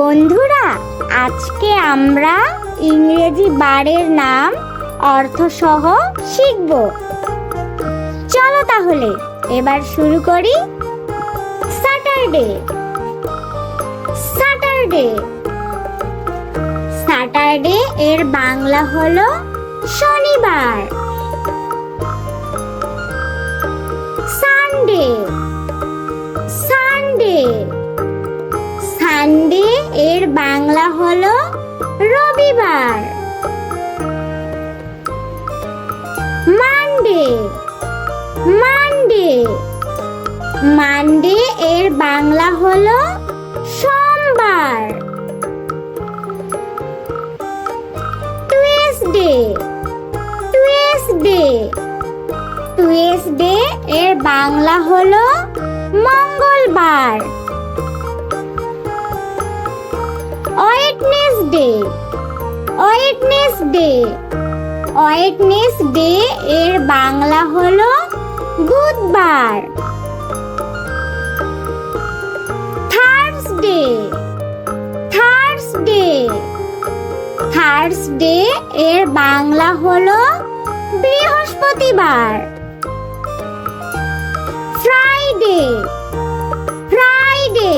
বন্ধুরা, আজকে আমরা ইংরেজি বারের নাম অর্থসহ শিখব। চলো তাহলে, এবার শুরু করি স্যাটারডে স্যাটারডে স্যাটারডে এর বাংলা হলো শনিবার। বাংলা হলো রবিবার। Monday Monday. মানডে এর বাংলা হলো সোমবার। Tuesday Tuesday. টুয়েসডে এর বাংলা হলো মঙ্গলবার। ওয়েটনেসডে ওয়েটনেসডে ওয়েটনেসডে এর বাংলা হলো বুধবার। থার্সডে থার্সডে থার্সডে এর বাংলা হলো বৃহস্পতিবার। ফ্রাইডে ফ্রাইডে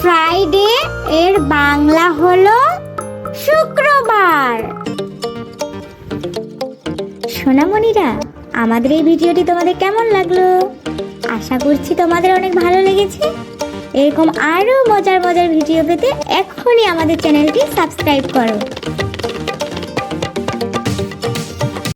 ফ্রাইডে এর বাংলা হলো শুক্রবার। সোনামণিরা, আমাদের এই ভিডিওটি তোমাদের কেমন লাগল? আশা করছি তোমাদের অনেক ভালো লেগেছে। এরকম আরও মজার মজার ভিডিও পেতে এক্ষুনি আমাদের চ্যানেলটি সাবস্ক্রাইব করো।